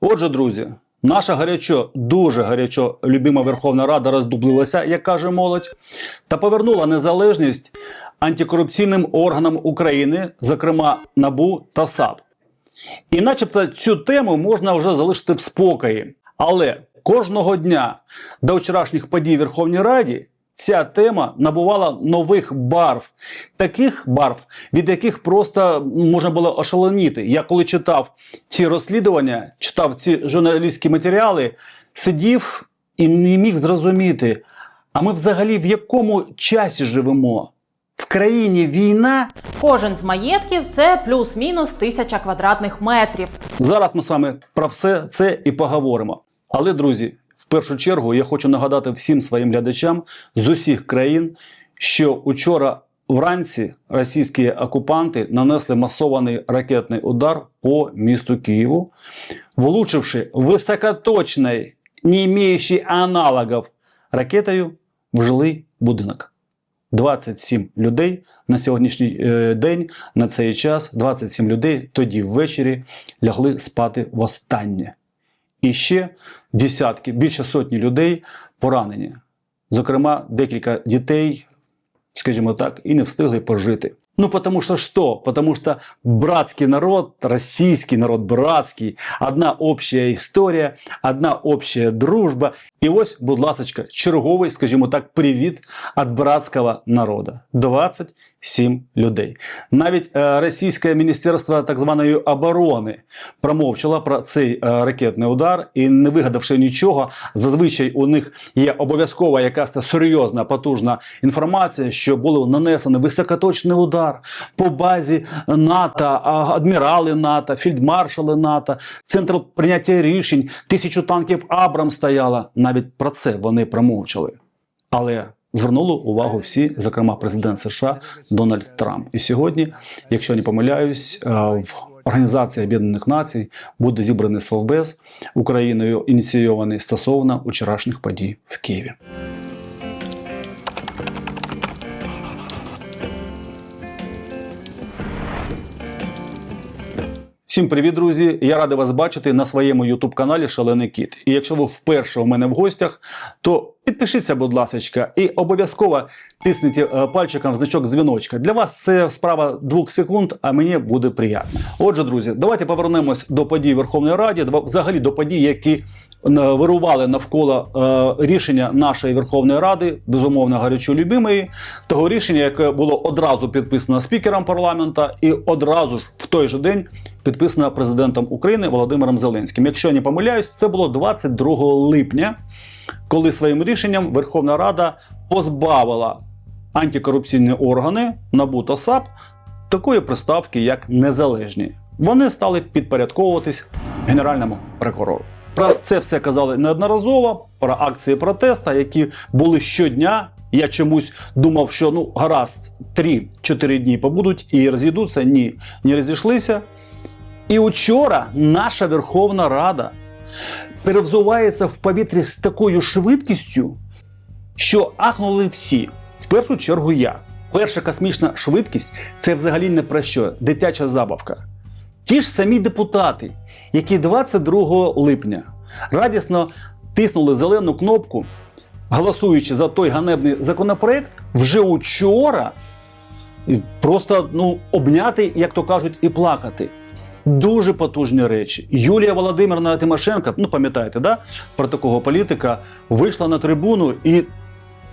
Отже, друзі, наша гарячо, дуже гарячо любима Верховна Рада роздублилася, як каже молодь, та повернула незалежність антикорупційним органам України, зокрема НАБУ та САП. І начебто цю тему можна вже залишити в спокої. Але кожного дня до вчорашніх подій Верховній Раді ця тема набувала нових барв, таких барв, від яких просто можна було ошаленіти. Я коли читав ці розслідування, читав ці журналістські матеріали, сидів і не міг зрозуміти, а ми взагалі в якому часі живемо? В країні війна Кожен з маєтків це плюс-мінус тисяча квадратних метрів. Зараз ми з вами про все це і поговоримо. Але, друзі, в першу чергу я хочу нагадати всім своїм глядачам з усіх країн, що учора вранці російські окупанти нанесли масований ракетний удар по місту Києву, влучивши високоточной, не имеющей аналогов ракетою в жилий будинок. 27 людей на сьогоднішній е, день, на цей час, 27 людей тоді ввечері лягли спати востаннє. І ще десятки, більше сотні людей поранені. Зокрема, декілька дітей, скажімо так, і не встигли пожити. Ну, потому что что? Потому что братский народ, российский народ братский, одна общая історія, одна общая дружба. І ось, будь ласочка, черговий, скажімо так, привіт від братського народу. 27 людей. Навіть е, російське міністерство так званої оборони промовчало про цей е, ракетний удар і не вигадавши нічого, зазвичай у них є обов'язкова якась серйозна потужна інформація, що було нанесено високоточний удар по базі НАТО, адмірали НАТО, фільдмаршали НАТО, центр прийняття рішень, тисячу танків Абрам стояло. Навіть про це вони промовчали. Але звернули увагу всі, зокрема президент США Дональд Трамп. І сьогодні, якщо не помиляюсь, е, в Організації Об'єднаних Націй буде зібраний Совбез Україною ініційований стосовно вчорашніх подій в Києві. Всім привіт, друзі! Я радий вас бачити на своєму youtube каналі Шалений Кіт. І якщо ви вперше у мене в гостях, то підпишіться, будь ласка, і обов'язково тисніть е, пальчиком в значок дзвіночка. Для вас це справа двох секунд, а мені буде приємно. Отже, друзі, давайте повернемось до подій Верховної Ради, взагалі до подій, які е, вирували навколо е, рішення нашої Верховної Ради, безумовно гарячо любимої, того рішення, яке було одразу підписано спікером парламента, і одразу ж в той же день підписано президентом України Володимиром Зеленським. Якщо я не помиляюсь, це було 22 липня, коли своїм рішенням Верховна Рада позбавила антикорупційні органи НАБУ та САП такої приставки, як незалежні. Вони стали підпорядковуватись генеральному прокурору. Про це все казали неодноразово, про акції протесту, які були щодня. Я чомусь думав, що ну гаразд, 3-4 дні побудуть і розійдуться. Ні, не розійшлися. І учора наша Верховна Рада перевзувається в повітрі з такою швидкістю, що ахнули всі. В першу чергу я. Перша космічна швидкість це взагалі не про що, дитяча забавка. Ті ж самі депутати, які 22 липня радісно тиснули зелену кнопку, голосуючи за той ганебний законопроект, вже учора просто ну, обняти, як то кажуть, і плакати. Дуже потужні речі. Юлія Володимирівна Тимошенко, ну пам'ятаєте, да? про такого політика, вийшла на трибуну і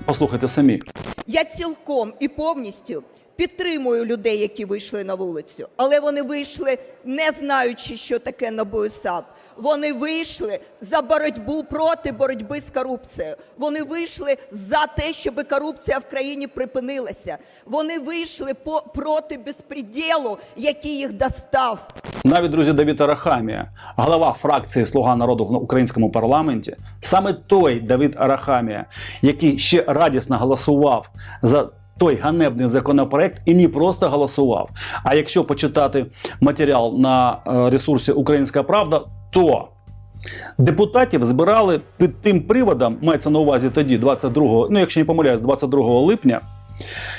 послухайте самі. Я цілком і повністю підтримую людей, які вийшли на вулицю, але вони вийшли не знаючи, що таке НАБУ і САП. Вони вийшли за боротьбу проти боротьби з корупцією. Вони вийшли за те, щоб корупція в країні припинилася. Вони вийшли по проти безпреділу, який їх достав. Навіть друзі Давід Арахамія, голова фракції Слуга народу в українському парламенті, саме той Давид Арахамія, який ще радісно голосував за той ганебний законопроект і не просто голосував. А якщо почитати матеріал на е, ресурсі Українська Правда, то депутатів збирали під тим приводом, мається на увазі тоді, 22, ну якщо не помиляюсь, 22 липня,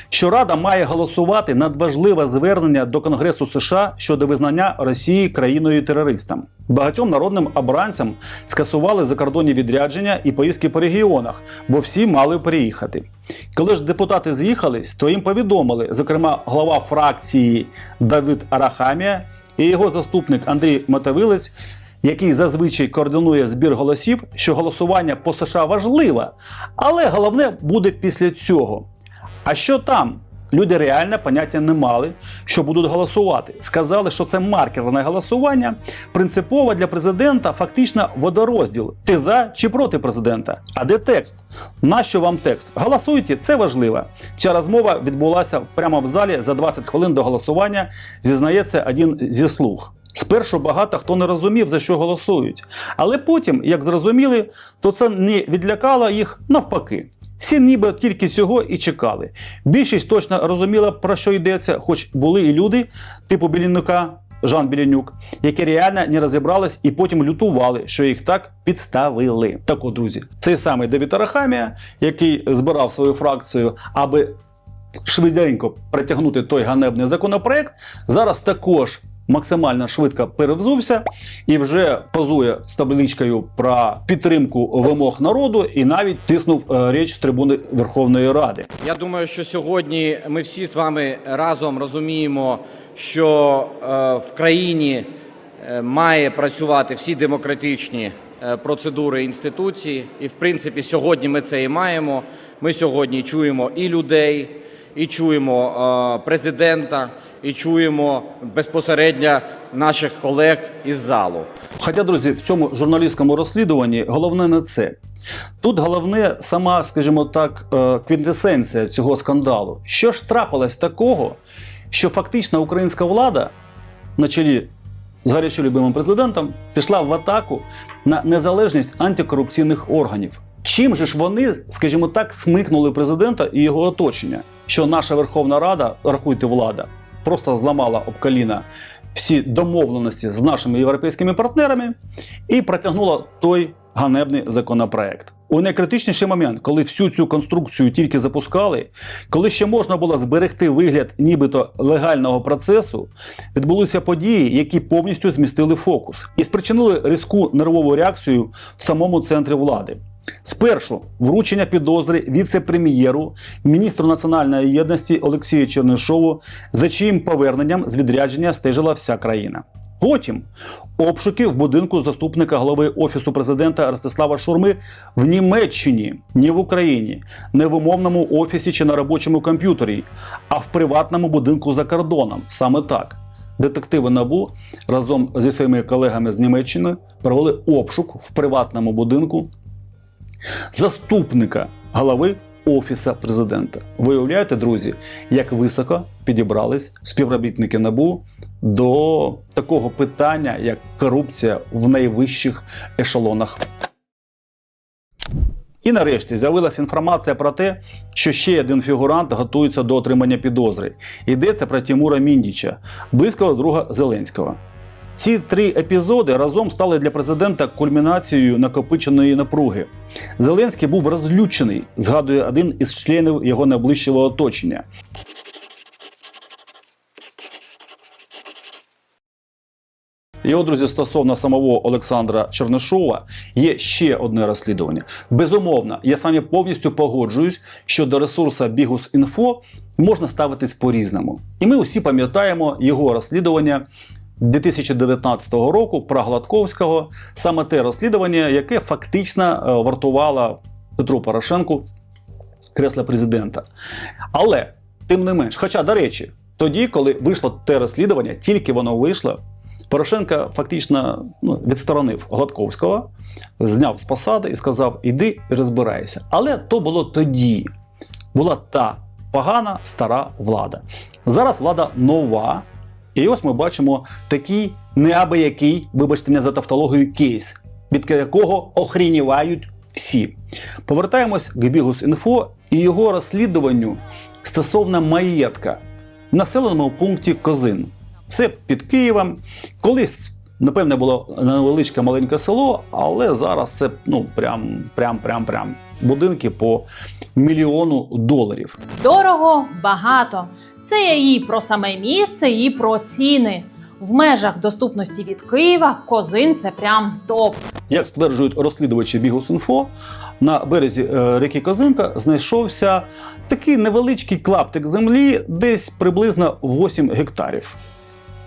що Рада має голосувати надважливе звернення до Конгресу США щодо визнання Росії країною терористом. Багатьом народним обранцям скасували закордонні відрядження і поїздки по регіонах, бо всі мали переїхати. Коли ж депутати з'їхались, то їм повідомили, зокрема, глава фракції Давид Арахамія і його заступник Андрій Мотовилець, який зазвичай координує збір голосів, що голосування по США важливе, але головне буде після цього. А що там? Люди реально поняття не мали, що будуть голосувати. Сказали, що це маркерне голосування принципове для президента, фактично водорозділ. Ти за чи проти президента? А де текст? Нащо вам текст? Голосуйте, це важливо. Ця розмова відбулася прямо в залі за 20 хвилин до голосування. Зізнається один зі слуг. Спершу багато хто не розумів, за що голосують. Але потім, як зрозуміли, то це не відлякало їх навпаки. Всі ніби тільки цього і чекали. Більшість точно розуміла, про що йдеться, хоч були і люди, типу Білінюка, Жан Білінюк, які реально не розібрались і потім лютували, що їх так підставили. Так от, друзі, цей самий Давід Арахамія, який збирав свою фракцію, аби швиденько притягнути той ганебний законопроект, зараз також максимально швидко перевзувся і вже позує з табличкою про підтримку вимог народу і навіть тиснув е, річ з трибуни Верховної Ради. Я думаю, що сьогодні ми всі з вами разом розуміємо, що е, в країні е, має працювати всі демократичні процедури інституції, і в принципі сьогодні ми це і маємо. Ми сьогодні чуємо і людей, і чуємо президента, і чуємо безпосередньо наших колег із залу. Хоча, друзі, в цьому журналістському розслідуванні головне не це. Тут головне сама, скажімо так, е, квінтесенція цього скандалу. Що ж трапилось такого, що фактично українська влада на чолі з гарячо любимим президентом пішла в атаку на незалежність антикорупційних органів. Чим же ж вони, скажімо так, смикнули президента і його оточення? Що наша Верховна Рада, рахуйте влада, просто зламала об коліна всі домовленості з нашими європейськими партнерами і протягнула той ганебний законопроект. У найкритичніший момент, коли всю цю конструкцію тільки запускали, коли ще можна було зберегти вигляд нібито легального процесу, відбулися події, які повністю змістили фокус і спричинили різку нервову реакцію в самому центрі влади. Спершу вручення підозри віце-прем'єру, міністру національної єдності Олексію Чернишову, за чиїм поверненням з відрядження стежила вся країна. Потім обшуки в будинку заступника голови офісу президента Ростислава Шурми в Німеччині, не в Україні, не в умовному офісі чи на робочому комп'ютері, а в приватному будинку за кордоном. Саме так. Детективи НАБУ разом зі своїми колегами з Німеччини провели обшук в приватному будинку заступника голови Офіса президента. Виявляєте, друзі, як високо підібрались співробітники НАБУ до такого питання, як корупція в найвищих ешелонах. І нарешті з'явилася інформація про те, що ще один фігурант готується до отримання підозри. Йдеться про Тимура Міндіча, близького друга Зеленського. Ці три епізоди разом стали для президента кульмінацією накопиченої напруги. Зеленський був розлючений, згадує один із членів його найближчого оточення. От, друзі, стосовно самого Олександра Чернишова, є ще одне розслідування. Безумовно, я вами повністю погоджуюсь, що до ресурсу Bigus.info можна ставитись по-різному. І ми усі пам'ятаємо його розслідування 2019 року про Гладковського, саме те розслідування, яке фактично е, вартувало Петру Порошенку кресла президента. Але, тим не менш, хоча, до речі, тоді, коли вийшло те розслідування, тільки воно вийшло, Порошенко фактично ну, відсторонив Гладковського, зняв з посади і сказав: іди розбирайся. Але то було тоді. Була та погана стара влада. Зараз влада нова. І ось ми бачимо такий неабиякий, вибачте мене за тавтологію, кейс, від якого охрінівають всі. Повертаємось к Бігус.Інфо і його розслідуванню стосовно маєтка в населеному пункті Козин. Це під Києвом. Колись Напевне, було невеличке маленьке село, але зараз це ну прям, прям, прям, прям будинки по мільйону доларів. Дорого, багато. Це і про саме місце, і про ціни. В межах доступності від Києва Козин це прям топ. Як стверджують розслідувачі Бігус.Інфо, на березі е, ріки Козинка знайшовся такий невеличкий клаптик землі, десь приблизно 8 гектарів.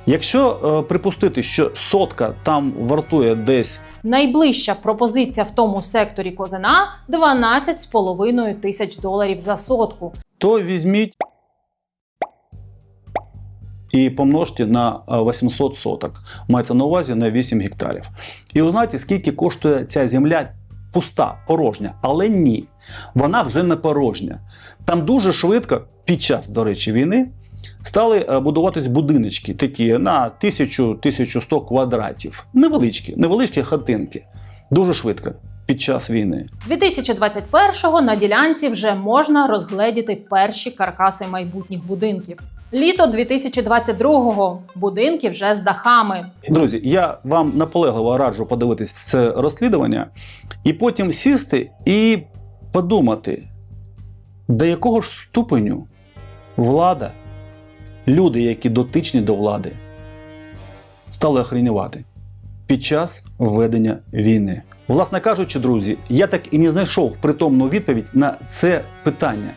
Якщо е, припустити, що сотка там вартує десь Найближча пропозиція в тому секторі Козина 12,5 тисяч доларів за сотку. то візьміть і помножте на е, 800 соток. Мається на увазі на 8 гектарів. І узнайте, скільки коштує ця земля пуста, порожня. Але ні, вона вже не порожня. Там дуже швидко, під час, до речі, війни, стали е, будуватись будиночки такі на 1000-1100 квадратів. Невеличкі, невеличкі хатинки. Дуже швидко, під час війни. 2021-го на ділянці вже можна розгледіти перші каркаси майбутніх будинків. Літо 2022-го будинки вже з дахами. Друзі, я вам наполегливо раджу подивитись це розслідування і потім сісти і подумати, до якого ж ступеню влада, люди, які дотичні до влади, стали охренювати під час ведення війни. Власне кажучи, друзі, я так і не знайшов притомну відповідь на це питання.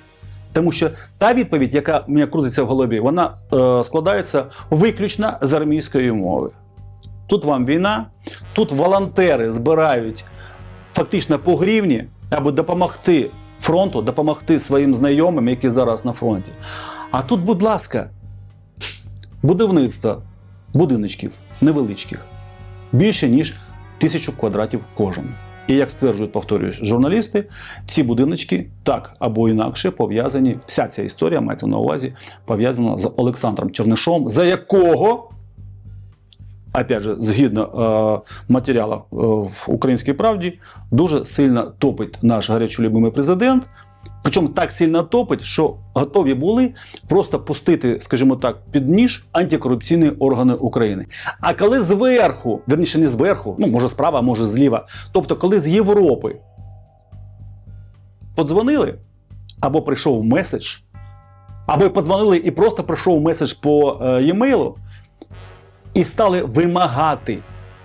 Тому що та відповідь, яка в мене крутиться в голові, вона е, складається виключно з армійської мови. Тут вам війна, тут волонтери збирають фактично по гривні, аби допомогти фронту, допомогти своїм знайомим, які зараз на фронті. А тут, будь ласка, будівництво будиночків невеличких більше ніж тисячу квадратів кожен. І як стверджують, повторююсь, журналісти, ці будиночки так або інакше пов'язані. Вся ця історія мається на увазі пов'язана з Олександром Чернишом, за якого, опять же, згідно е, матеріалу е, в Українській правді, дуже сильно топить наш гарячолюбимий президент. Причому так сильно топить, що готові були просто пустити, скажімо так, під ніж антикорупційні органи України. А коли зверху, верніше не зверху, ну може справа, може зліва, тобто, коли з Європи подзвонили, або прийшов меседж, або подзвонили і просто прийшов меседж по е, e-mail, і стали вимагати.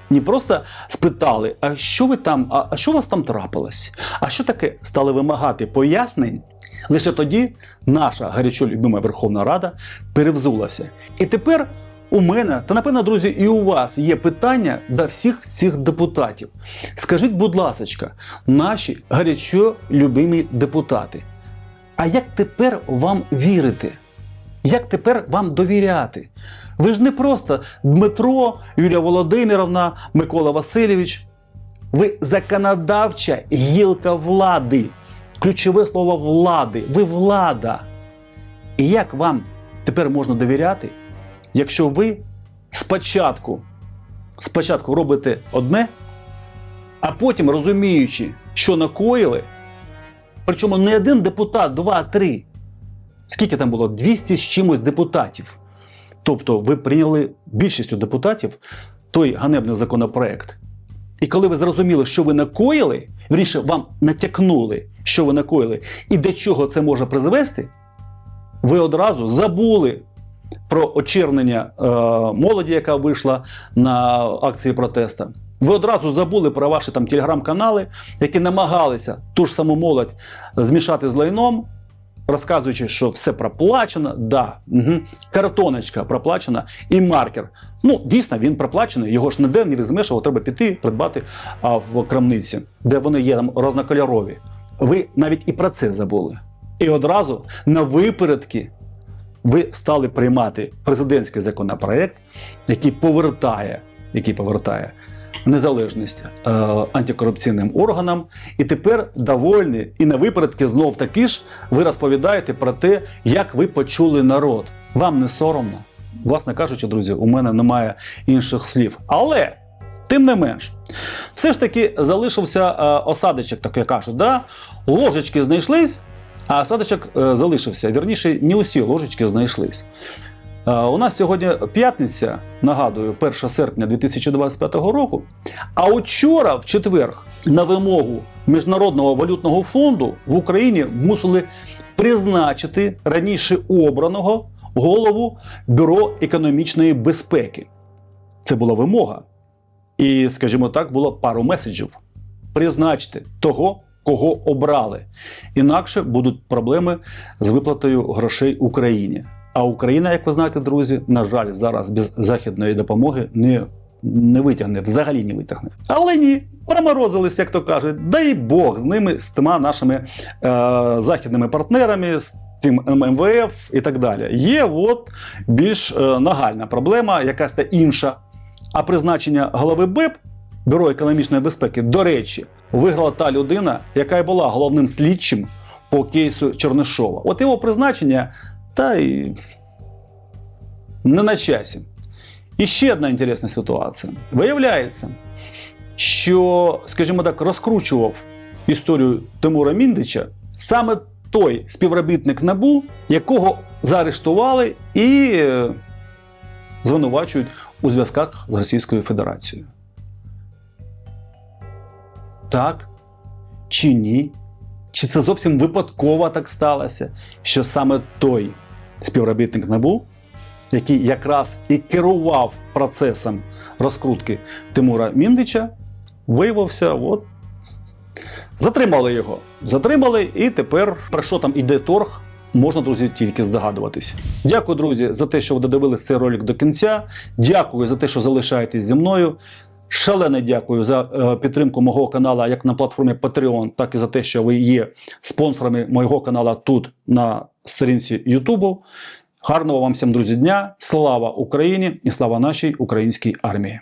Не просто спитали, а що ви там, а, а що у вас там трапилось? А що таке стали вимагати пояснень? Лише тоді наша гарячо любима Верховна Рада перевзулася. І тепер у мене, та напевно, друзі, і у вас є питання до всіх цих депутатів. Скажіть, будь ласка, наші гарячо любимі депутати, а як тепер вам вірити? Як тепер вам довіряти? Ви ж не просто Дмитро, Юлія Володимировна, Микола Васильович. Ви законодавча гілка влади. Ключове слово влади. Ви влада. І як вам тепер можна довіряти, якщо ви спочатку, спочатку робите одне, а потім розуміючи, що накоїли, причому не один депутат, два, три. Скільки там було? 200 з чимось депутатів. Тобто ви прийняли більшістю депутатів той ганебний законопроект. І коли ви зрозуміли, що ви накоїли, вірніше, вам натякнули, що ви накоїли, і до чого це може призвести, ви одразу забули про очернення е, молоді, яка вийшла на акції протесту. Ви одразу забули про ваші там телеграм-канали, які намагалися ту ж саму молодь змішати з лайном, розказуючи, що все проплачено, да, угу. картоночка проплачена і маркер. Ну, дійсно, він проплачений, його ж ніде не візьмеш, його треба піти, придбати а, в крамниці, де вони є там рознокольорові. Ви навіть і про це забули. І одразу на випередки ви стали приймати президентський законопроект, який повертає, який повертає незалежність е, антикорупційним органам. І тепер довольні і на випередки знов таки ж ви розповідаєте про те, як ви почули народ. Вам не соромно. Власне кажучи, друзі, у мене немає інших слів. Але. Тим не менш, все ж таки залишився е, осадочок, так як кажуть, да? ложечки знайшлись, а осадочок е, залишився. Вірніше, не усі ложечки знайшлись. Е, У нас сьогодні п'ятниця, нагадую, 1 серпня 2025 року. А от вчора, в четвер, на вимогу Міжнародного валютного фонду в Україні мусили призначити раніше обраного голову Бюро економічної безпеки. Це була вимога. І, скажімо так, було пару меседжів. Призначте того, кого обрали. Інакше будуть проблеми з виплатою грошей Україні. А Україна, як ви знаєте, друзі, на жаль, зараз без західної допомоги не, не витягне, взагалі не витягне. Але ні, проморозились, як то кажуть, дай Бог з ними, з тима нашими е, західними партнерами, з тим МВФ і так далі. Є от більш е, нагальна проблема, якась та інша. А призначення голови БЕП, Бюро економічної безпеки, до речі, виграла та людина, яка й була головним слідчим по кейсу Чернишова. От його призначення та й не на часі. І ще одна інтересна ситуація. Виявляється, що, скажімо так, розкручував історію Тимура Міндича саме той співробітник НАБУ, якого заарештували і е, звинувачують у зв'язках з Російською Федерацією. Так чи ні? Чи це зовсім випадково так сталося, що саме той співробітник НАБУ, який якраз і керував процесом розкрутки Тимура Міндича, виявився, от затримали його. Затримали, і тепер про що там іде торг, можна, друзі, тільки здогадуватись. Дякую, друзі, за те, що ви додивились цей ролик до кінця. Дякую за те, що залишаєтесь зі мною. Шалене дякую за е, підтримку мого каналу як на платформі Patreon, так і за те, що ви є спонсорами мого каналу тут на сторінці Ютубу. Гарного вам всім, друзі, дня! Слава Україні і слава нашій українській армії!